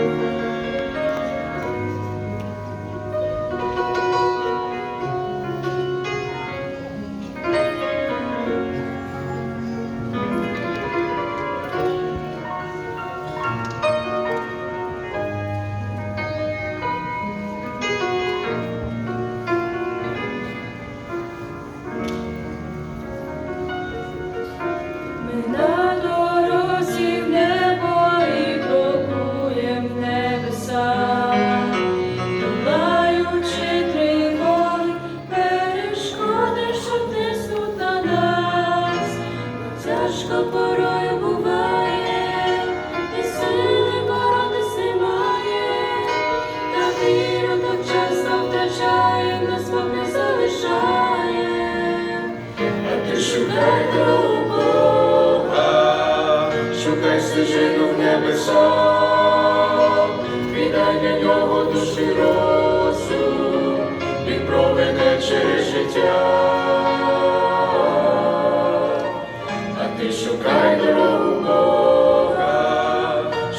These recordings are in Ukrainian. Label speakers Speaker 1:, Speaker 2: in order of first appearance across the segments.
Speaker 1: thank you. Шукай Бога,
Speaker 2: шукай стежину в небеса, віддай для нього душі розум, він проведе через життя. А ти шукай дорогу Бога,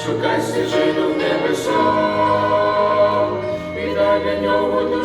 Speaker 2: шукай стежину в небеса, віддай для нього душі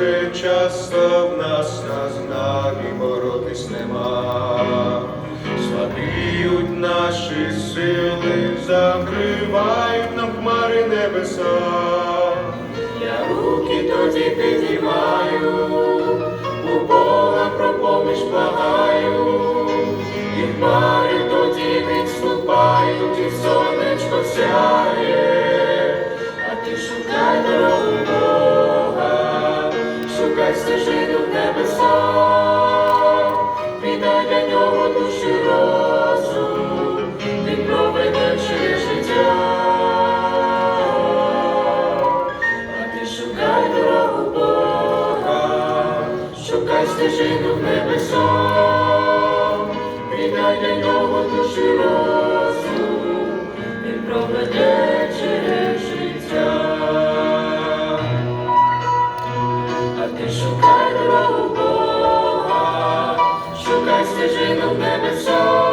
Speaker 2: Буває часто в нас на знаки боротись нема, слабіють наші сили, закривають нам хмари небеса. Я руки тоді підіймаю, у Бога про поміч благаю, і хмари тоді відступають, і сонечко стежину в небеса, віддай для нього душі розум, він проведе через життя. А ти шукай дорогу Бога, шукай стежину в небеса,